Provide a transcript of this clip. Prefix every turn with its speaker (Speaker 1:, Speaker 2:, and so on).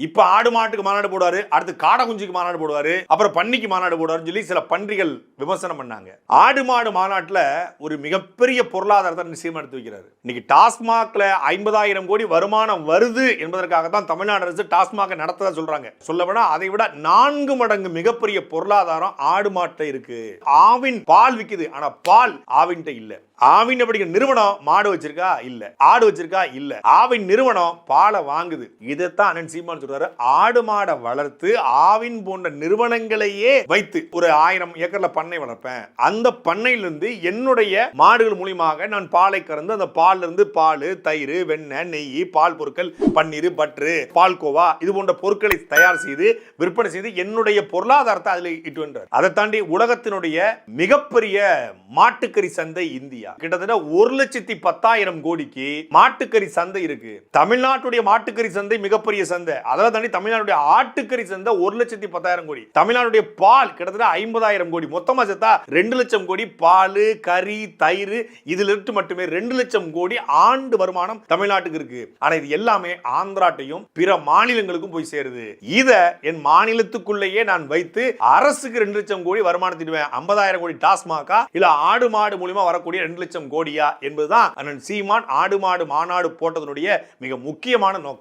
Speaker 1: இப்ப ஆடு மாட்டுக்கு மாநாடு போடுவாரு அடுத்து காடை குஞ்சுக்கு மாநாடு போடுவாரு அப்புறம் பன்னிக்கு மாநாடு போடுவாருன்னு சொல்லி சில பன்றிகள் விமர்சனம் பண்ணாங்க. ஆடு மாடு மாநாட்டுல ஒரு மிகப்பெரிய பொருளாதாரத்தை நிச்சயம் எடுத்து வைக்கிறாரு. இன்னைக்கு டாஸ்மாக்ல ஐம்பதாயிரம் கோடி வருமானம் வருது என்பதற்காக தான் தமிழ்நாடு அரசு டாஸ்மாக நடத்ததா சொல்றாங்க. சொல்ல போனா அதை விட நான்கு மடங்கு மிகப்பெரிய பொருளாதாரம் ஆடு மாட்டை இருக்கு. ஆவின் பால் விக்குது ஆனா பால் ஆவின்ட்ட இல்ல. ஆவின் அப்படிங்கிற நிறுவனம் மாடு வச்சிருக்கா? இல்ல. ஆடு வச்சிருக்கா? இல்ல. ஆவின் நிறுவனம் பாலை வாங்குது. இதைத்தான் அனன் சீமான் சொல்றாரு ஆடு மாடை வளர்த்து ஆவின் போன்ற நிறுவனங்களையே வைத்து ஒரு ஆயிரம் ஏக்கர்ல பண்ணை வளர்ப்பேன். அந்த பண்ணையிலிருந்து என்னுடைய மாடுகள் மூலியமாக நான் பாலை கறந்து அந்த பால்ல இருந்து பால் தயிர் வெண்ணெய் நெய் பால் பொருட்கள் பன்னீர் பற்று பால்கோவா இது போன்ற பொருட்களை தயார் செய்து விற்பனை செய்து என்னுடைய பொருளாதாரத்தை அதில் இட்டு வென்றார் அதை தாண்டி உலகத்தினுடைய மிகப்பெரிய மாட்டுக்கறி சந்தை இந்தியா. கிட்டத்தட்ட ஒரு லட்சத்தி பத்தாயிரம் கோடிக்கு மாட்டுக்கறி சந்தை இருக்கு. தமிழ்நாட்டுடைய மாட்டுக்கறி சந்தை மிகப்பெரிய சந்தை. அதெல்லாம் தாண்டி தமிழ்நாடுடைய ஆட்டுக்கறி சேர்ந்த ஒரு லட்சத்தி பத்தாயிரம் கோடி. தமிழ்நாடுடைய பால் கிட்டத்தட்ட ஐம்பதாயிரம் கோடி. மொத்தமா சேர்த்தா ரெண்டு லட்சம் கோடி பால் கறி தயிர் இதுல இருந்து மட்டுமே ரெண்டு லட்சம் கோடி ஆண்டு வருமானம் தமிழ்நாட்டுக்கு இருக்கு. ஆனா இது எல்லாமே ஆந்திராட்டையும் பிற மாநிலங்களுக்கும் போய் சேருது. இத என் மாநிலத்துக்குள்ளேயே நான் வைத்து அரசுக்கு ரெண்டு லட்சம் கோடி வருமானம் திடுவேன் ஐம்பதாயிரம் கோடி டாஸ்மாகா இல்ல ஆடு மாடு மூலியமா வரக்கூடிய ரெண்டு லட்சம் கோடியா என்பதுதான் அண்ணன் சீமான் ஆடு மாடு மாநாடு போட்டதனுடைய மிக முக்கியமான நோக்கம்.